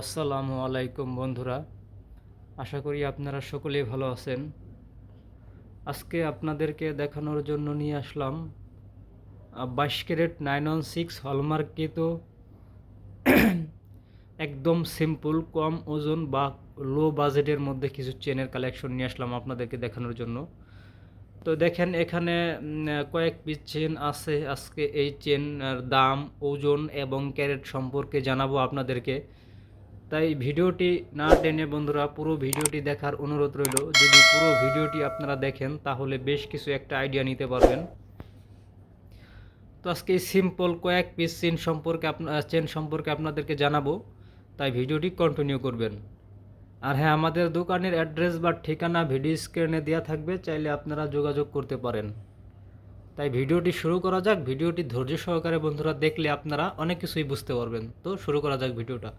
আসসালামু আলাইকুম বন্ধুরা, আশা করি আপনারা সকলেই ভালো আছেন। আজকে আপনাদেরকে দেখানোর জন্য নিয়ে আসলাম বাইশ ক্যারেট নাইন ওয়ান সিক্স হলমার্কিত একদম সিম্পল, কম ওজন বা লো বাজেটের মধ্যে কিছু চেনের কালেকশন নিয়ে আসলাম আপনাদেরকে দেখানোর জন্য। তো দেখেন এখানে কয়েক পিস চেন আছে। আজকে এই চেন দাম, ওজন এবং ক্যারেট সম্পর্কে জানাব আপনাদেরকে। তাই ভিডিওটি না টেনে বন্ধুরা, পুরো ভিডিওটি দেখার অনুরোধ রইল। যদি পুরো ভিডিওটি আপনারা দেখেন, তাহলে বেশ কিছু একটা আইডিয়া নিতে পারবেন। তো আজকে সিম্পল কয়েক পিস চেন সম্পর্কে আপনার চেন সম্পর্কে আপনাদেরকে জানাব, তাই ভিডিওটি কন্টিনিউ করবেন। আর হ্যাঁ আমাদের দোকানের অ্যাড্রেস বা ঠিকানা ভিডিও স্ক্রিনে দেওয়া থাকবে, চাইলে আপনারা যোগাযোগ করতে পারেন। তাই ভিডিওটি শুরু করা যাক। ভিডিওটি ধৈর্য সহকারে বন্ধুরা দেখলে আপনারা অনেক কিছুই বুঝতে পারবেন। তো শুরু করা যাক ভিডিওটা।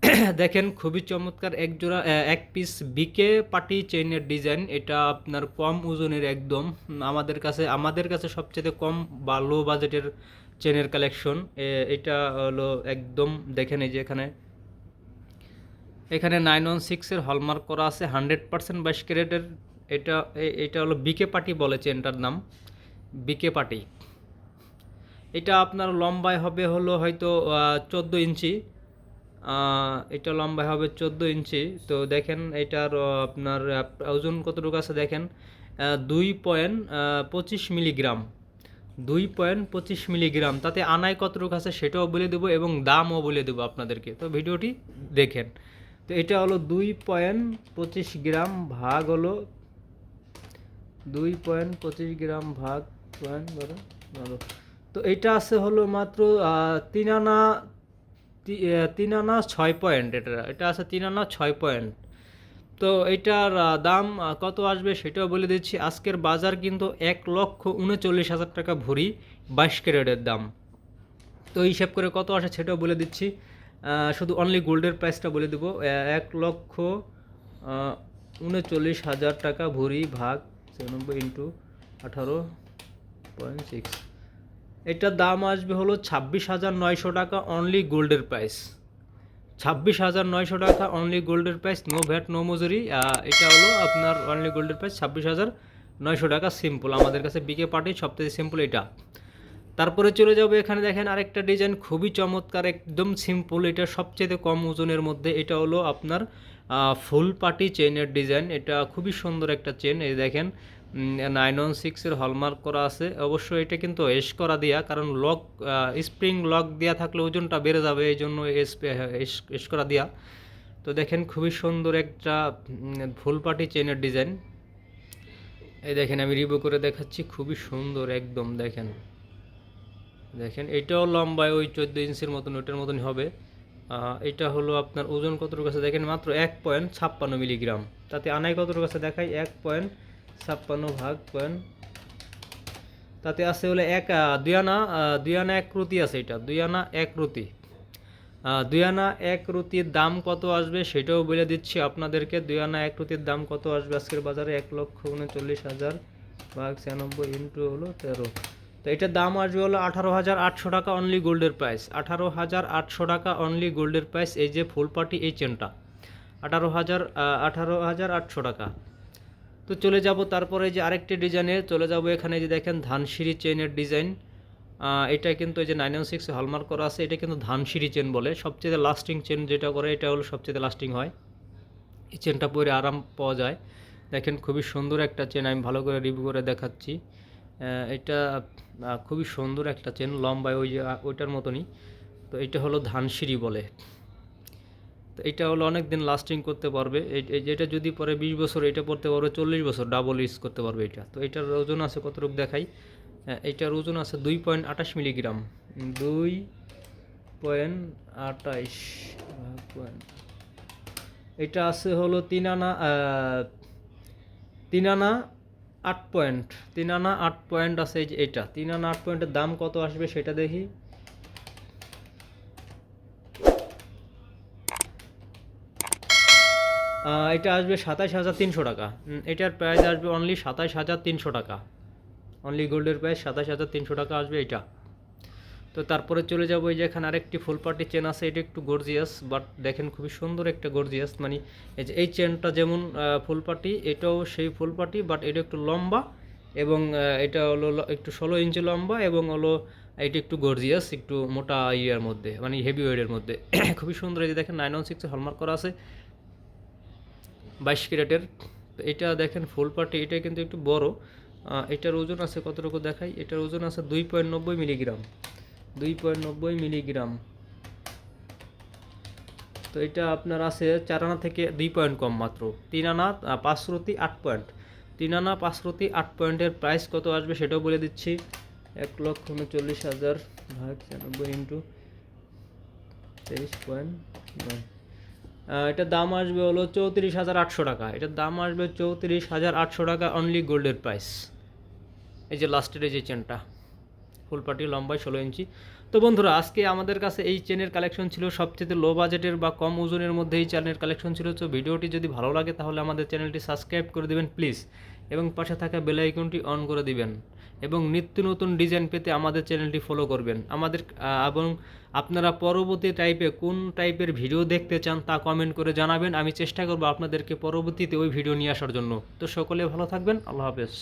দেখেন, খুবই চমৎকার এক জোড়া এক পিস বিকে পাটি চেইনের ডিজাইন এটা আপনার কম ওজনের একদম। আমাদের কাছে আমাদের কাছে সবচেয়ে কম বা লো বাজেটের চেনের কালেকশন এটা হলো একদম, দেখেন এই যে এখানে। এখানে নাইন ওয়ান সিক্সের হলমার্ক করা আছে হান্ড্রেড পার্সেন্ট বাইশ ক্যারেটের এটা এটা হলো বিকে পাটি বলে চেনটার নাম। বিকে পাটি। এটা আপনার লম্বায় হবে হলো হয়তো চোদ্দ ইঞ্চি। এটা লম্বা হবে চোদ্দ ইঞ্চি। তো দেখেন এটার আপনার ওজন কতটুকু আছে দেখেন? দুই পয়েন্ট পঁচিশ মিলিগ্রাম। দুই পয়েন্ট পঁচিশ মিলিগ্রাম। তাতে আনায় কতটুকু আছে সেটাও বলে দেবো এবং দামও বলে দেবো আপনাদেরকে। তো ভিডিওটি দেখেন। তো এটা হলো দুই পয়েন্ট পঁচিশ গ্রাম ভাগ হলো, দুই পয়েন্ট পঁচিশ গ্রাম ভাগ, পয়েন্ট বারো তো এটা আছে হলো মাত্র তিন আনা তিন আনা ছয় পয়েন্ট এটা এটা আছে তিন আনা ছয় পয়েন্ট তো এটার দাম কত আসবে সেটাও বলে দিচ্ছি। আজকের বাজার কিন্তু এক লক্ষ উনচল্লিশ হাজার টাকা ভরি, বাইশ ক্যারেটের দাম। তো হিসাব করে কত আসে সেটাও বলে দিচ্ছি। শুধু অনলি গোল্ডের প্রাইসটা বলে দেবো। এক লক্ষ উনচল্লিশ হাজার টাকা ভরি ভাগ, ছিয়ানব্বই ইন্টু আঠারো পয়েন্ট সিক্স এটার দাম আসবে হলো ছাব্বিশ হাজার নয়শো টাকা অনলি গোল্ডের প্রাইস ছাব্বিশ হাজার নয়শো টাকা অনলি গোল্ডের প্রাইস নো ভ্যাট নো মজুরি। এটা হলো আপনার অনলি গোল্ডের প্রাইস ছাব্বিশ হাজার নয়শো টাকা সিম্পল আমাদের কাছে বিকে পার্টি সবথেকে সিম্পল এটা। তারপরে চলে যাবে এখানে দেখেন আরেকটা ডিজাইন খুবই চমৎকার, একদম সিম্পল এটা সবচেয়ে কম ওজনের মধ্যে, এটা হলো আপনার ফুল পার্টি চেনের ডিজাইন এটা খুবই সুন্দর একটা চেন এই দেখেন। নাইন ওয়ান সিক্সের হলমার্ক করা আছে। অবশ্যই এটা কিন্তু এস করা দেয়া, কারণ লক স্প্রিং লক দেওয়া থাকলে ওজনটা বেড়ে যাবে, এই জন্য এস, এস- করা দেয়া। তো দেখেন খুবই সুন্দর একটা ফুল পার্টি চেনের ডিজাইন এই দেখেন আমি রিভিউ করে দেখাচ্ছি, খুবই সুন্দর একদম, দেখেন। দেখেন, এটাও লম্বায় ওই চোদ্দ ইঞ্চির মতন, ওইটার মতনই হবে। এটা হলো আপনার ওজন কতটুকু আছে? দেখেন মাত্র এক পয়েন্ট ছাপ্পান্ন মিলিগ্রাম তাতে আনাই কতটুকু আছে? দেখাই, এক পয়েন্ট ছাপ্পান্ন ভাগ পয়েন্ট তাতে আছে হলে এক দুই আনা দুই আনা এক রুটি আছে এটা দুই আনা এক আহ, দুই আনা এক রুটির দাম কত আসবে সেটাও বলে দিচ্ছি আপনাদেরকে। দুই আনা এক রুটির দাম কত আসবে আজকের বাজারে? এক লক্ষ উনচল্লিশ হাজার ভাগ ছিয়ানব্বই ইন্টু হলো তেরো। তো এটার দাম আসবে হলো আঠারো হাজার আটশো টাকা অনলি গোল্ডের প্রাইস আঠারো হাজার আটশো টাকা অনলি গোল্ডের প্রাইস এই যে ফুল পার্টি এই চেনটা আঠারো হাজার আঠারো হাজার আটশো টাকা। তো চলে যাব তারপরে যে আরেকটি ডিজাইনে চলে যাব এখানে যে দেখেন ধানসিঁড়ি চেনের ডিজাইন। এটা কিন্তু এই যে নাইন ওয়ান সিক্স হলমার্ক করা আছে, এটা কিন্তু ধানসিঁড়ি চেন বলে। সবচেয়ে লাস্টিং চেন যেটা করে, এটা হলো সবচেয়ে লাস্টিং হয়। এই চেনটা পরে আরাম পাওয়া যায়। দেখেন খুবই সুন্দর একটা চেন আমি ভালো করে রিভিউ করে দেখাচ্ছি। এটা খুবই সুন্দর একটা চেন লম্বায় ওই ওইটার মতনই। তো এটা হলো ধানসিঁড়ি বলে। এটা হলো অনেক দিন লাস্টিং করতে পারবে। যেটা যদি পরে বিশ বছর এটা পড়তে পারবে চল্লিশ বছর ডাবল ইউজ করতে পারবে এটা। তো এটার ওজন আছে কতটুকু দেখাই? আহ, এটার ওজন আছে দুই পয়েন্ট আঠাশ মিলিগ্রাম দুই পয়েন্ট আঠাইশ পয়েন্ট এটা আছে হলো তিন আনা তিন আনা আট পয়েন্ট তিন আনা আট পয়েন্ট আছে এটা। তিন আনা আট পয়েন্টের দাম কত আসবে সেটা দেখি। এটা আসবে সাতাশ হাজার তিনশো টাকা। এটার প্রাইস আসবে অনলি সাতাশ হাজার তিনশো টাকা। অনলি গোল্ডের প্রাইস সাতাশ হাজার তিনশো টাকা আসবে এটা। তো তারপরে চলে যাব এই যে এখানে আরেকটি ফুল পার্টি চেন আছে, এটা একটু গর্জিয়াস বাট দেখেন খুবই সুন্দর একটা গর্জিয়াস মানে এই যে এই চেনটা যেমন ফুল পার্টি এটাও সেই ফুল পার্টি বাট এটা একটু লম্বা এবং এটা হলো একটু ষোলো ইঞ্চি লম্বা এবং হলো এটা একটু গর্জিয়াস একটু মোটা ইয়ের মধ্যে মানে হেভি ওয়েটের মধ্যে। খুবই সুন্দর এই যে দেখেন নাইন ওয়ান সিক্স হলমার্ক করা আছে। বাইশ ক্যারেটের। এটা দেখেন ফুল পার্টি এটা কিন্তু একটু বড়। এটার ওজন আছে কতটুকু দেখাই? এটার ওজন আছে দুই পয়েন্ট নব্বই মিলিগ্রাম। দুই পয়েন্ট নব্বই মিলিগ্রাম। তো এটা আপনার আছে চার আনা থেকে দুই পয়েন্ট কম মাত্র। তিন আনা পাঁচ শ্রুতি আট পয়েন্ট। তিন আনা, পাঁচ শ্রুতি আট পয়েন্টের প্রাইস কত আসবে সেটাও বলে দিচ্ছি। এক লক্ষ উনচল্লিশ হাজার, ভাগ ছিয়ানব্বই ইন্টু তেইশ পয়েন্ট নয়। এটার দাম আসবে হলো চৌত্রিশ হাজার আটশো টাকা। এটার দাম আসবে চৌত্রিশ হাজার আটশো টাকা অনলি গোল্ডের প্রাইস এই যে লাস্টের এই যে চেনটা ফুল পাটি লম্বায় ষোলো ইঞ্চি। তো বন্ধুরা, আজকে আমাদের কাছে এই চেনের কালেকশন ছিল সবচেয়ে লো বাজেটের বা কম ওজনের মধ্যে এই চেনের কালেকশন ছিল। তো ভিডিওটি যদি ভালো লাগে তাহলে আমাদের চ্যানেলটি সাবস্ক্রাইব করে দিবেন প্লিজ এবং পাশে থাকা বেল আইকনটি অন করে দিবেন। এবং নিত্য নতুন ডিজাইন পেতে আমাদের চ্যানেলটি ফলো করবেন। আমাদের এবং আপনারা পরবর্তী টাইপে কোন টাইপের ভিডিও দেখতে চান তা কমেন্ট করে জানাবেন। আমি চেষ্টা করব আপনাদেরকে পরবর্তীতে ওই ভিডিও নিয়ে আসার জন্য। তো সকলে ভালো থাকবেন। আল্লাহ হাফেজ।